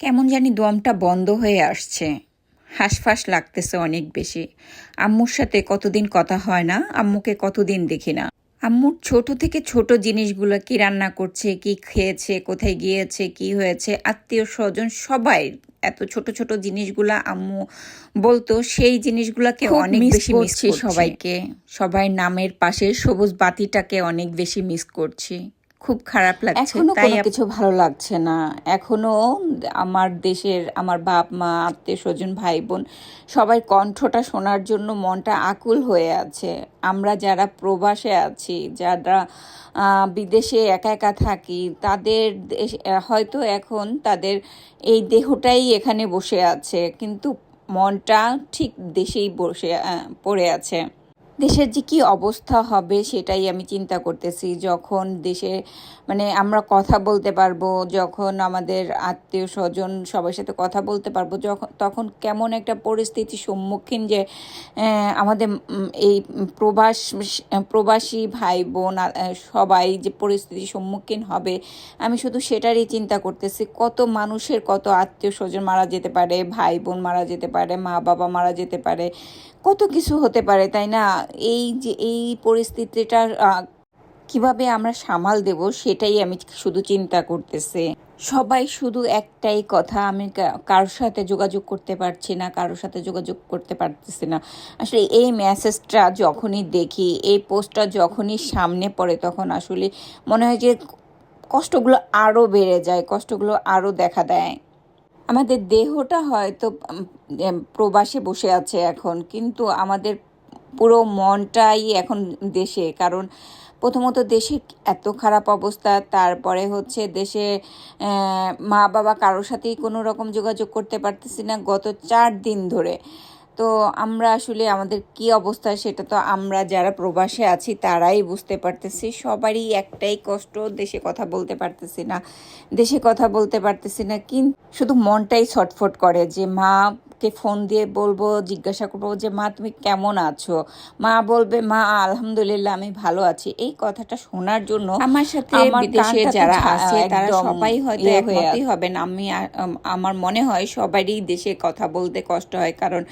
কেমন জানি দমটা বন্ধ হয়ে আসছে। হাঁসফাঁস লাগতেছে অনেক বেশি। আম্মুর সাথে কতদিন কথা হয় না আম্মুকে কতদিন দেখি না। আম্মুর ছোট থেকে ছোট জিনিসগুলো কি রান্না করছে কি খেয়েছে কোথায় গিয়েছে কি হয়েছে আত্মীয় স্বজন সবাই এত ছোট ছোট জিনিসগুলা আম্মু বলতো সেই জিনিসগুলাকে অনেক বেশি মিস করছি সবাইকে। সবাই নামের পাশে সবুজ বাতিটাকে অনেক বেশি মিস করছি। খুব খারাপ লাগছে এখনও কোনো কিছু ভালো লাগছে না। এখনও আমার দেশের আমার বাপ মা আত্মীয় স্বজন ভাই বোন সবাই কণ্ঠটা শোনার জন্য মনটা আকুল হয়ে আছে। আমরা যারা প্রবাসে আছি যারা বিদেশে একা একা থাকি তাদের হয়তো এখন তাদের এই দেহটাই এখানে বসে আছে কিন্তু মনটা ঠিক দেশেই বসে পড়ে আছে। দেশের যে কী অবস্থা হবে সেটাই আমি চিন্তা করতেছি। যখন দেশে মানে আমরা কথা বলতে পারব, যখন আমাদের আত্মীয় স্বজন সবার সাথে কথা বলতে পারব যখন তখন কেমন একটা পরিস্থিতির সম্মুখীন যে আমাদের এই প্রবাস, প্রবাসী ভাই বোন সবাই যে পরিস্থিতির সম্মুখীন হবে, আমি শুধু সেটারই চিন্তা করতেছি, কত মানুষের কত আত্মীয় স্বজন মারা যেতে পারে ভাই বোন মারা যেতে পারে মা বাবা মারা যেতে পারে, কত কিছু হতে পারে, তাই না? এই যে, এই পরিস্থিতিটা কীভাবে আমরা সামাল দেব সেটাই আমি শুধু চিন্তা করতেছি। সবাই শুধু একটাই কথা, আমি কারোর সাথে যোগাযোগ করতে পারছি না, কারোর সাথে যোগাযোগ করতে পারতেছি না। আসলে এই মেসেজটা যখনই দেখি, এই পোস্টটা যখনই সামনে পড়ে, তখন আসলে মনে হয় যে কষ্টগুলো আরও বেড়ে যায়, কষ্টগুলো আরও দেখা দেয়। আমাদের দেহটা হয়তো প্রবাসে বসে আছে এখন, কিন্তু আমাদের পুরো মনটাই এখন দেশে, কারণ প্রথমত দেশে এত খারাপ অবস্থা, তারপরে হচ্ছে দেশে মা বাবা কারোর সাথেই কোনো রকম যোগাযোগ করতে পারতেছি না গত চার দিন ধরে। তো আমরা আসলে আমাদের কি অবস্থা সেটা তো আমরা যারা প্রবাসে আছি তারাই বুঝতে পারতেছি। সবারই একটাই কষ্ট, দেশে কথা বলতে পারতেছি না, দেশে কথা বলতে পারতেছি না কিন্তু শুধু মনটাই ছটফট করে যে মাকে ফোন দিয়ে বলব জিজ্ঞাসা করব যে মা তুমি কেমন আছো? মা বলবে মা আলহামদুলিল্লাহ আমি ভালো আছি। এই কথাটা শোনার জন্য আমার সাথে বিদেশে যারা আছে তারা সবাই হয়তো ইয়ে একমতই হবেন। আমি আমার মনে হয় সবারই দেশে কথা বলতে কষ্ট হয় কারণ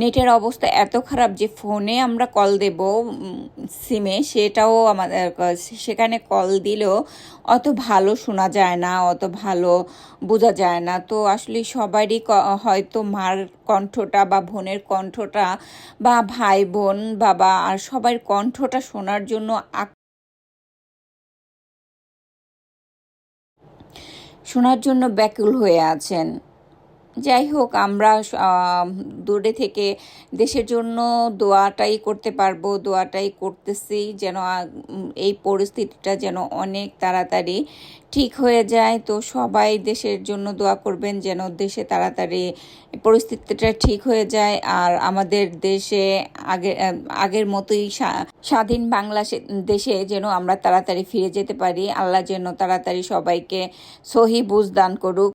নেটের অবস্থা এত খারাপ যে ফোনে আমরা কল দেব সিমে সেটাও আমাদের সেখানে কল দিলেও অত ভালো শোনা যায় না অত ভালো বোঝা যায় না। তো আসলে সবারই হয়তো মার কণ্ঠটা বা বোনের কণ্ঠটা বা ভাই বোন বাবা আর সবার কণ্ঠটা শোনার জন্য শোনার জন্য ব্যাকুল হয়ে আছেন। যাই হোক, আমরা দূরে থেকে দেশের জন্য দোয়াটাই করতে পারব, দোয়াটাই করতেছি যেন এই পরিস্থিতিটা যেন অনেক তাড়াতাড়ি ঠিক হয়ে যায়। তো সবাই দেশের জন্য দোয়া করবেন যেন দেশে তাড়াতাড়ি পরিস্থিতিটা ঠিক হয়ে যায়। আর আমাদের দেশে আগে আগের মতোই স্বা- স্বাধীন বাংলা দেশে যেন আমরা তাড়াতাড়ি ফিরে যেতে পারি। আল্লাহ যেন তাড়াতাড়ি সবাইকে সহি বুঝ দান করুক।